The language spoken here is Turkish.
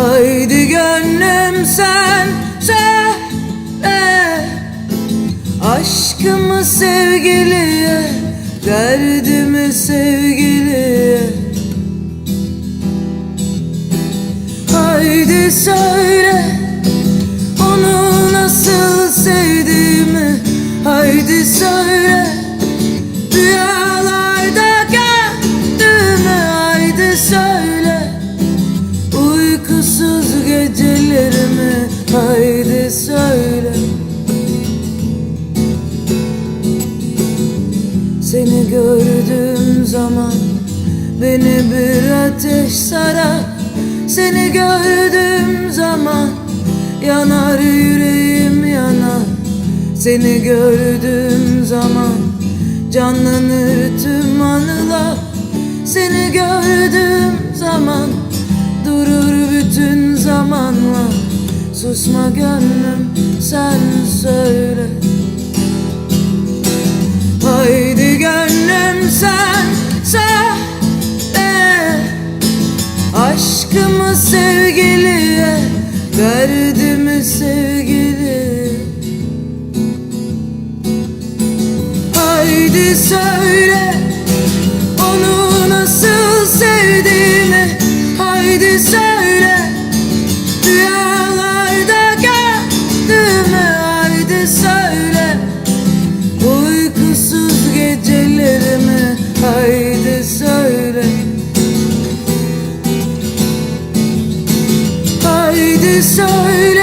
Haydi gönlüm sen söyle. Aşkımı sevgiliye Derdimi sevgiliye. Haydi söyle gecelerimi Haydi söyle. Seni gördüğüm zaman Beni bir ateş sarar Seni gördüğüm zaman Yanar yüreğim yanar. Seni gördüğüm zaman Canlanır tüm anılar. Seni gördüğüm zaman Durur bütün zamanlar Susma gönlüm sen söyle. Haydi gönlüm sen söyle. Aşkımı sevgiliye Derdimi sevgiliye. Haydi söyle Onu nasıl sevdiğimi söyle. Uykusuz gecelerimi Haydi söyle. Haydi söyle